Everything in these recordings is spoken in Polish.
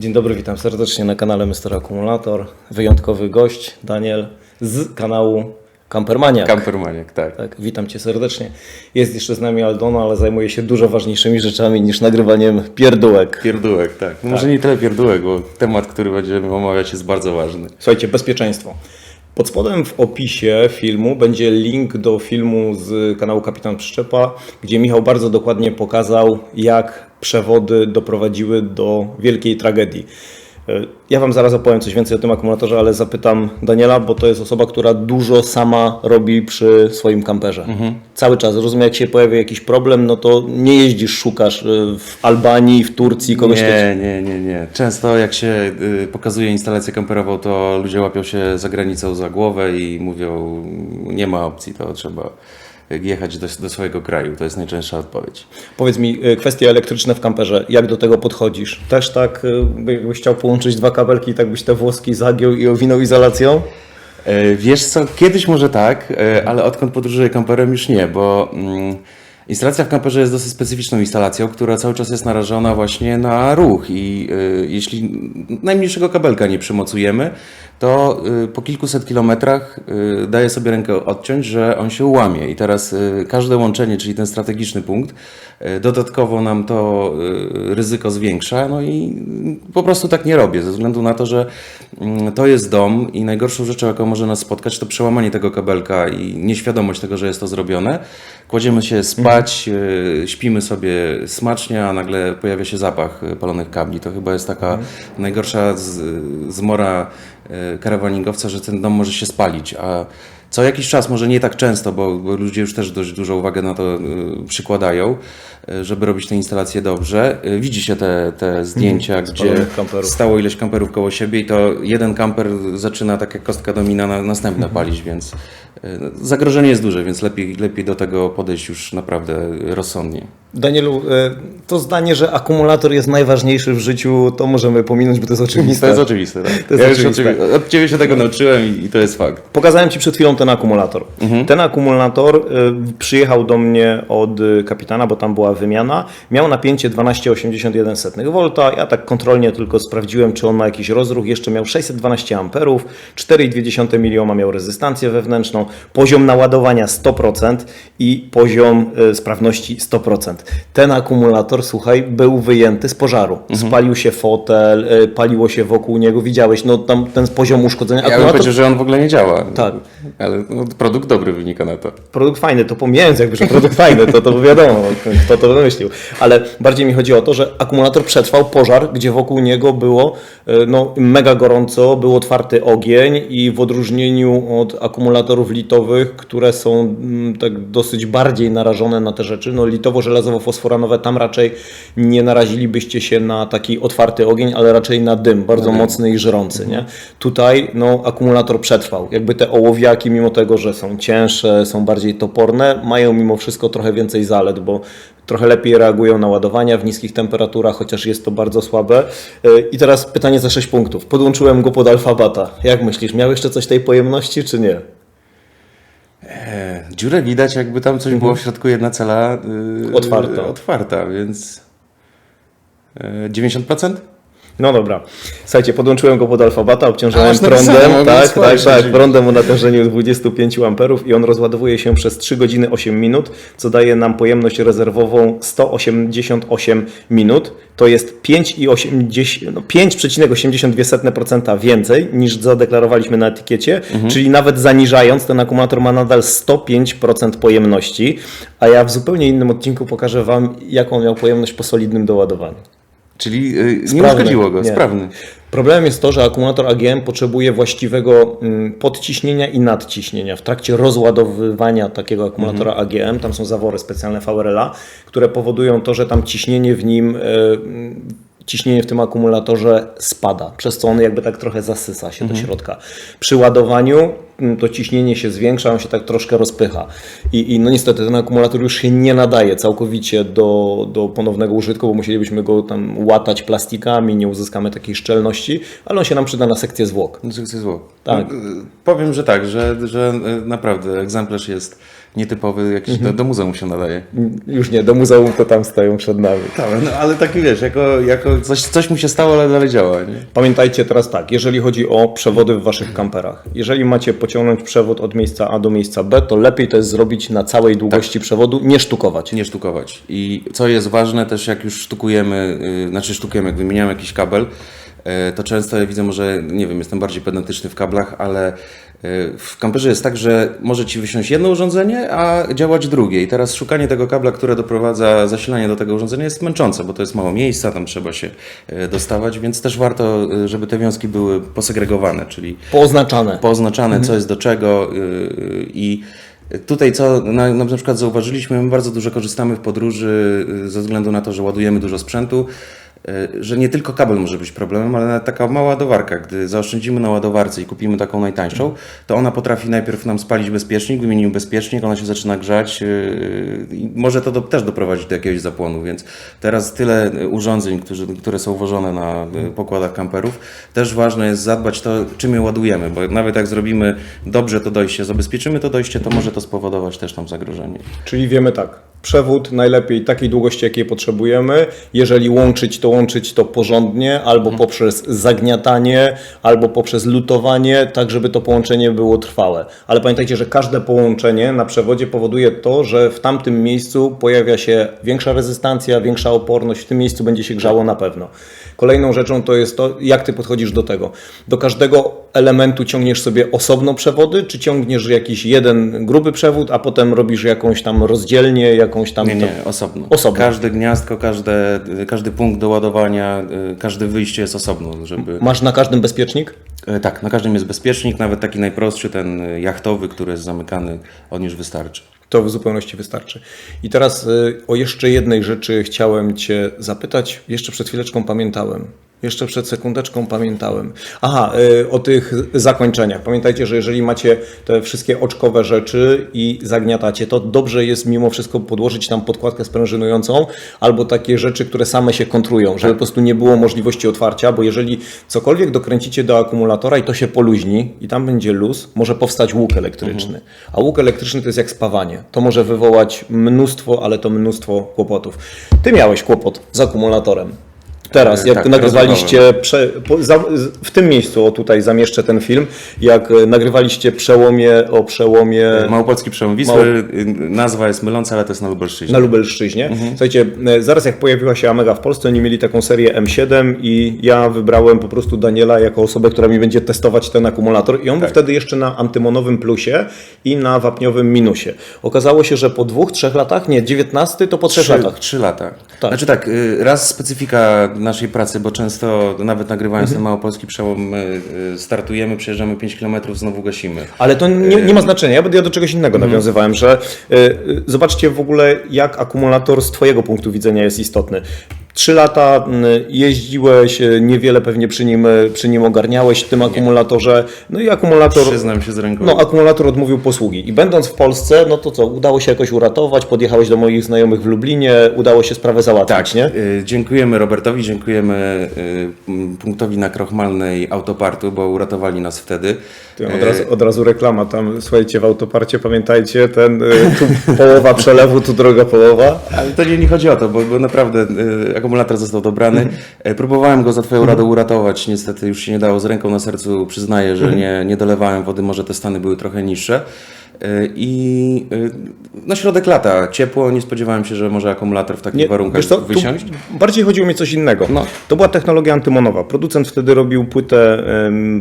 Dzień dobry, witam serdecznie na kanale Mr. Akumulator. Wyjątkowy gość, Daniel z kanału Campermania. Kampermaniak, tak. tak, witam Cię serdecznie. Jest jeszcze z nami Aldona, ale zajmuje się dużo ważniejszymi rzeczami niż nagrywaniem pierdółek. Pierdółek, tak. No Może nie tyle pierdółek, bo temat, który będziemy omawiać jest bardzo ważny. Słuchajcie, bezpieczeństwo. Pod spodem w opisie filmu będzie link do filmu z kanału Kapitan Przyczepa, gdzie Michał bardzo dokładnie pokazał, jak przewody doprowadziły do wielkiej tragedii. E, Ja Wam zaraz opowiem coś więcej o tym akumulatorze, ale zapytam Daniela, bo to jest osoba, która dużo sama robi przy swoim kamperze. Cały czas. Rozumiem, jak się pojawi jakiś problem, no to nie jeździsz, szukasz e, w Albanii, w Turcji kogoś, Nie, nie, nie, nie. Często jak się y, pokazuje instalację kamperową, to ludzie łapią się za granicą za głowę i mówią, nie ma opcji, to trzeba jechać do, do swojego kraju. To jest najczęstsza odpowiedź. Powiedz mi, y, kwestie elektryczne w kamperze, jak do tego podchodzisz? Też tak, y, jakbyś chciał połączyć dwa kabelki, tak byś te włoski zagiął i owinął izolacją? E, Wiesz co, kiedyś może tak, e, ale odkąd podróżuję kamperem już nie, bo mm, instalacja w kamperze jest dosyć specyficzną instalacją, która cały czas jest narażona właśnie na ruch i e, jeśli najmniejszego kabelka nie przymocujemy, to e, po kilkuset kilometrach e, daje sobie rękę odciąć, że on się łamie i teraz e, każde łączenie, czyli ten strategiczny punkt, e, dodatkowo nam to e, ryzyko zwiększa, no i mm, po prostu tak nie robię, ze względu na to, że mm, to jest dom i najgorszą rzeczą, jaką może nas spotkać, to przełamanie tego kabelka i nieświadomość tego, że jest to zrobione. Kładziemy się spać, e, śpimy sobie smacznie, a nagle pojawia się zapach e, palonych kabli. To chyba jest taka najgorsza zmora e, karawaningowca, że ten dom może się spalić, a co jakiś czas, może nie tak często, bo, bo ludzie już też dość dużą uwagę na to przykładają, żeby robić te instalacje dobrze. Widzi się te, te zdjęcia, gdzie spalonych kamperów. stało ileś kamperów koło siebie i to jeden kamper zaczyna tak jak kostka domina na następne palić, więc zagrożenie jest duże, więc lepiej, lepiej do tego podejść już naprawdę rozsądnie. Danielu, y, to zdanie, że akumulator jest najważniejszy w życiu, to możemy pominąć, bo to jest oczywiste. To jest oczywiste, tak. To jest ja już oczywiste. oczywi- od Ciebie się tego nauczyłem i, to jest fakt. Pokazałem Ci przed chwilą ten akumulator. Ten akumulator y, przyjechał do mnie od kapitana, bo tam była wymiana. Miał napięcie 12,81 V. Ja tak kontrolnie tylko sprawdziłem, czy on ma jakiś rozruch. Jeszcze miał 612 amperów, 4,2 mA miał rezystancję wewnętrzną, poziom naładowania 100% i poziom y, sprawności 100%. Ten akumulator, słuchaj, był wyjęty z pożaru. Spalił się fotel, y, paliło się wokół niego. Widziałeś, no tam ten poziom uszkodzenia. Ja bym Akumulator powiedział, że on w ogóle nie działa. Tak. Ale no, produkt dobry wynika na to. Produkt fajny, to pomijając jakby, że produkt fajny, to, to wiadomo, kto to wymyślił. Ale bardziej mi chodzi o to, że akumulator przetrwał pożar, gdzie wokół niego było e, no, mega gorąco, był otwarty ogień i w odróżnieniu od akumulatorów litowych, które są mm, tak dosyć bardziej narażone na te rzeczy, no litowo-żelazowo-fosforanowe, tam raczej nie narazilibyście się na taki otwarty ogień, ale raczej na dym, bardzo mocny i żrący, nie? Tutaj no, akumulator przetrwał. Jakby te ołowiaki, mimo tego, że są cięższe, są bardziej toporne, mają mimo wszystko trochę więcej zalet, bo trochę lepiej reagują na ładowania w niskich temperaturach, chociaż jest to bardzo słabe. Yy, I teraz pytanie za 6 punktów. Podłączyłem go pod alfabata. Jak myślisz, miał jeszcze coś tej pojemności, czy nie? E, Dziurę widać, jakby tam coś było w środku jedna cela yy, Otwarta. otwarta, więc e, 90%? No dobra. Słuchajcie, podłączyłem go pod alfabata, obciążałem A, masz napisane, prądem. Tak, tak, tak. Prądem o natężeniu 25 amperów i on rozładowuje się przez 3 godziny 8 minut, co daje nam pojemność rezerwową 188 minut. To jest 5,80 no 5,82% więcej niż zadeklarowaliśmy na etykiecie, czyli nawet zaniżając, ten akumulator ma nadal 105% pojemności, a ja w zupełnie innym odcinku pokażę Wam, jaką miał pojemność po solidnym doładowaniu. Czyli yy, nie Sprawny. uszkodziło go, Nie. sprawny. Problemem jest to, że akumulator AGM potrzebuje właściwego mm, podciśnienia i nadciśnienia. W trakcie rozładowywania takiego akumulatora AGM, tam są zawory specjalne VRLA, które powodują to, że tam ciśnienie w nim, e, mm, ciśnienie w tym akumulatorze spada, przez co on jakby tak trochę zasysa się do środka. Przy ładowaniu to ciśnienie się zwiększa, on się tak troszkę rozpycha. I, i no niestety ten akumulator już się nie nadaje całkowicie do, do ponownego użytku, bo musielibyśmy go tam łatać plastikami, nie uzyskamy takiej szczelności, ale on się nam przyda na sekcję zwłok. Sekcję zwłok. Tak. No, y, powiem, że tak, że, że y, naprawdę egzemplarz jest nietypowy, jakiś do, do muzeum się nadaje. Już nie, do muzeum to tam stoją przed nami. Tak, no ale taki wiesz, jako, jako coś, coś mu się stało, ale dalej działa. Nie? Pamiętajcie teraz tak, jeżeli chodzi o przewody w waszych kamperach. Jeżeli macie pociągnąć przewód od miejsca A do miejsca B, to lepiej to jest zrobić na całej długości przewodu, nie sztukować. Nie sztukować. I co jest ważne też, jak już sztukujemy, yy, znaczy sztukujemy, jak wymieniamy jakiś kabel, to często ja widzę, może, nie wiem, jestem bardziej pedantyczny w kablach, ale yy, w kamperze jest tak, że może Ci wysiąść jedno urządzenie, a działać drugie. I teraz szukanie tego kabla, które doprowadza zasilanie do tego urządzenia jest męczące, bo to jest mało miejsca, tam trzeba się yy, dostawać, więc też warto, żeby te wiązki były posegregowane, czyli Pooznaczane. pooznaczane, co jest do czego i Tutaj co na, na przykład zauważyliśmy, my bardzo dużo korzystamy w podróży ze względu na to, że ładujemy dużo sprzętu, że nie tylko kabel może być problemem, ale nawet taka mała ładowarka. Gdy zaoszczędzimy na ładowarce i kupimy taką najtańszą, to ona potrafi najpierw nam spalić bezpiecznik, wymienimy bezpiecznik, ona się zaczyna grzać yy, i może to do, też doprowadzić do jakiegoś zapłonu, więc teraz tyle urządzeń, którzy, które są włożone na yy, pokładach kamperów, też ważne jest zadbać to, czym je ładujemy, bo nawet jak zrobimy dobrze to dojście, zabezpieczymy to dojście, to może to spowodować też tam zagrożenie. Czyli wiemy tak, przewód najlepiej takiej długości, jakiej potrzebujemy. Jeżeli łączyć, to łączyć to porządnie, albo poprzez zagniatanie, albo poprzez lutowanie, tak żeby to połączenie było trwałe. Ale pamiętajcie, że każde połączenie na przewodzie powoduje to, że w tamtym miejscu pojawia się większa rezystancja, większa oporność, w tym miejscu będzie się grzało na pewno. Kolejną rzeczą to jest to, jak ty podchodzisz do tego. Do każdego elementu ciągniesz sobie osobno przewody, czy ciągniesz jakiś jeden gruby przewód, a potem robisz jakąś tam rozdzielnię, jakąś tam... Nie, nie, osobno. Osobno. Każde gniazdko, każde, każdy punkt do ładowania, y, każde wyjście jest osobno, żeby... Masz na każdym bezpiecznik? E, Tak, na każdym jest bezpiecznik, nawet taki najprostszy, ten jachtowy, który jest zamykany, on już wystarczy. To w zupełności wystarczy. I teraz y, o jeszcze jednej rzeczy chciałem Cię zapytać. Jeszcze przed chwileczką pamiętałem. Jeszcze przed sekundeczką pamiętałem. Aha, y, o tych zakończeniach. Pamiętajcie, że jeżeli macie te wszystkie oczkowe rzeczy i zagniatacie, to dobrze jest mimo wszystko podłożyć tam podkładkę sprężynującą albo takie rzeczy, które same się kontrują, żeby po prostu nie było możliwości otwarcia, bo jeżeli cokolwiek dokręcicie do akumulatora i to się poluźni i tam będzie luz, może powstać łuk elektryczny. A łuk elektryczny to jest jak spawanie. To może wywołać mnóstwo, ale to mnóstwo kłopotów. Ty miałeś kłopot z akumulatorem. Teraz, E, jak tak, nagrywaliście prze, po, za, w tym miejscu, o tutaj zamieszczę ten film, jak e, nagrywaliście przełomie o przełomie Małopolski przełom Wisły, y, nazwa jest myląca, ale to jest na Lubelszczyźnie. na Lubelszczyźnie. Słuchajcie, e, zaraz jak pojawiła się Amega w Polsce, oni mieli taką serię M7 i ja wybrałem po prostu Daniela jako osobę, która mi będzie testować ten akumulator i on był wtedy jeszcze na antymonowym plusie i na wapniowym minusie. Okazało się, że po dwóch, trzech latach, nie, 19 to po trzech latach. trzy lata. Tak. Znaczy tak, y, raz specyfika naszej pracy, bo często nawet nagrywając ten małopolski przełom y, y, startujemy, przejeżdżamy 5 km, znowu gasimy. Ale to nie, nie ma znaczenia. Ja, ja do czegoś innego nawiązywałem, że y, y, zobaczcie w ogóle, jak akumulator z Twojego punktu widzenia jest istotny. Trzy lata y, jeździłeś, y, niewiele pewnie przy nim, y, przy nim ogarniałeś w tym akumulatorze. No i akumulator. Przyznam się z ręką. No, akumulator odmówił posługi. I będąc w Polsce, no to co, udało się jakoś uratować, podjechałeś do moich znajomych w Lublinie, udało się sprawę załatwić, Tak, nie? y, dziękujemy Robertowi, dziękujemy y, punktowi na Krochmalnej Autopartu, bo uratowali nas wtedy. Ty, Od razu, od razu reklama tam, słuchajcie, w autoparcie pamiętajcie, ten y, tu połowa przelewu, tu droga połowa. Ale to nie, nie chodzi o to, bo, bo naprawdę y, akumulator został dobrany. E, Próbowałem go za Twoją radą uratować, niestety już się nie dało. Z ręką na sercu przyznaję, że nie, nie dolewałem wody, może te stany były trochę niższe. I no środek lata, ciepło, nie spodziewałem się, że może akumulator w takich warunkach wiesz co, wysiąść. Bardziej chodziło mi o coś innego. No. To była technologia antymonowa. Producent wtedy robił płytę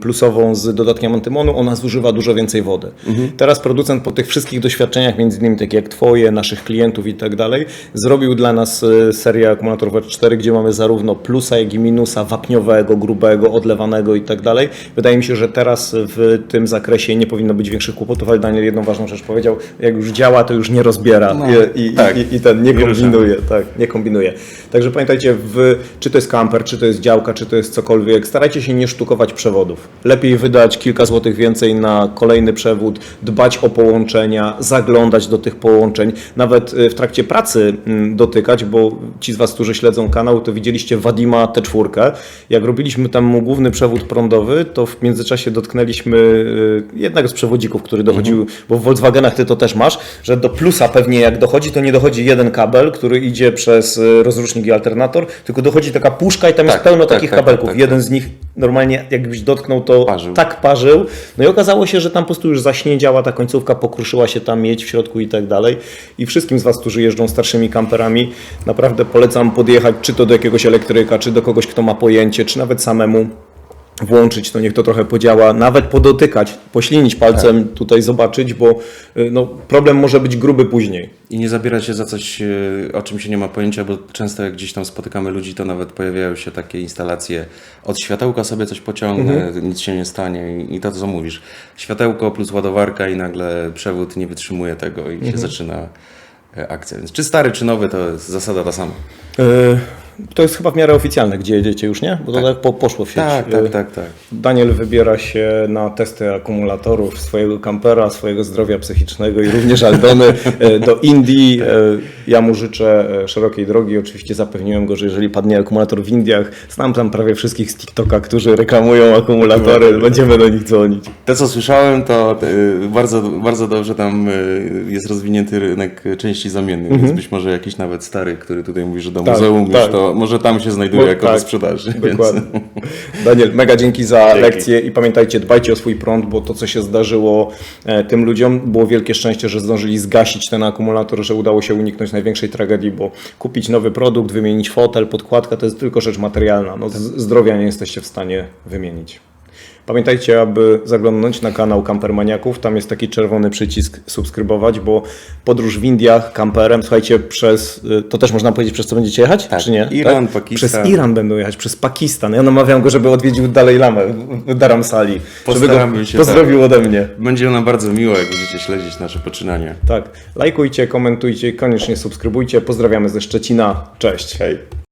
plusową z dodatkiem antymonu, ona zużywa dużo więcej wody. Mhm. Teraz producent po tych wszystkich doświadczeniach, między innymi takie jak Twoje, naszych klientów i tak dalej, zrobił dla nas e, serię akumulatorów R4, gdzie mamy zarówno plusa, jak i minusa wapniowego, grubego, odlewanego i tak dalej. Wydaje mi się, że teraz w tym zakresie nie powinno być większych kłopotów, ale Daniel jedną ważną rzecz powiedział, jak już działa, to już nie rozbiera No, i, i, tak. i, i ten nie kombinuje, tak, nie kombinuje. Także pamiętajcie, w, czy to jest kamper, czy to jest działka, czy to jest cokolwiek, starajcie się nie sztukować przewodów. Lepiej wydać kilka złotych więcej na kolejny przewód, dbać o połączenia, zaglądać do tych połączeń, nawet y, w trakcie pracy mm, dotykać, bo ci z Was, którzy śledzą kanał, to widzieliście Wadima T4. Jak robiliśmy tam mu główny przewód prądowy, to w międzyczasie dotknęliśmy y, jednego z przewodzików, który dochodził, bo bo w Volkswagenach ty to też masz, że do plusa pewnie jak dochodzi, to nie dochodzi jeden kabel, który idzie przez y, rozrusznik i alternator, tylko dochodzi taka puszka i tam jest Tak, pełno tak, takich tak, kabelków. tak, tak, jeden z nich normalnie jakbyś dotknął, to Parzył. tak parzył. No i okazało się, że tam po prostu już zaśniedziała ta końcówka, pokruszyła się tam miedź w środku i tak dalej. I wszystkim z Was, którzy jeżdżą starszymi kamperami, naprawdę polecam podjechać czy to do jakiegoś elektryka, czy do kogoś, kto ma pojęcie, czy nawet samemu włączyć, to niech to trochę podziała, nawet podotykać, poślinić palcem, Tak. tutaj zobaczyć, bo y, no, problem może być gruby później. I nie zabierać się za coś, e, o czym się nie ma pojęcia, bo często jak gdzieś tam spotykamy ludzi, to nawet pojawiają się takie instalacje od światełka sobie coś pociągnę, nic się nie stanie i- to co mówisz. Światełko plus ładowarka i nagle przewód nie wytrzymuje tego i się zaczyna e, akcja. Więc czy stary, czy nowy, to jest zasada ta sama. Y, To jest chyba w miarę oficjalne, gdzie jedziecie już, nie? Bo to tak po, poszło w sieć. Tak, Y, tak, tak, tak. Daniel wybiera się na testy akumulatorów swojego kampera, swojego zdrowia psychicznego i również Aldony e, do Indii. E, Ja mu życzę szerokiej drogi. Oczywiście zapewniłem go, że jeżeli padnie akumulator w Indiach, znam tam prawie wszystkich z TikToka, którzy reklamują akumulatory, będziemy do nich dzwonić. To, co słyszałem, to y, bardzo, bardzo dobrze tam y, jest rozwinięty rynek części zamiennych, więc być może jakiś nawet stary, który tutaj mówi, że do Mhm. Tak, muzeum już, tak. to może tam się znajduje jako tak, do sprzedaży. Więc... Dokładnie. Daniel, mega dzięki za lekcję i pamiętajcie, dbajcie o swój prąd, bo to, co się zdarzyło e, tym ludziom, było wielkie szczęście, że zdążyli zgasić ten akumulator, że udało się uniknąć największej tragedii, bo kupić nowy produkt, wymienić fotel, podkładka, to jest tylko rzecz materialna. No, z- zdrowia nie jesteście w stanie wymienić. Pamiętajcie, aby zaglądnąć na kanał Kampermaniaków. Tam jest taki czerwony przycisk subskrybować, bo podróż w Indiach kamperem, słuchajcie, przez, y, to też można powiedzieć, przez co będziecie jechać, Tak, czy nie? Iran, Pakistan. Przez Iran będą jechać, przez Pakistan. Ja namawiam go, żeby odwiedził Dalej Lamę w Dharamsali, Postaramy się, pozdrowił ode mnie. Będzie nam bardzo miło, jak będziecie śledzić nasze poczynania. Tak, lajkujcie, komentujcie, koniecznie subskrybujcie. Pozdrawiamy ze Szczecina. Cześć. Hej.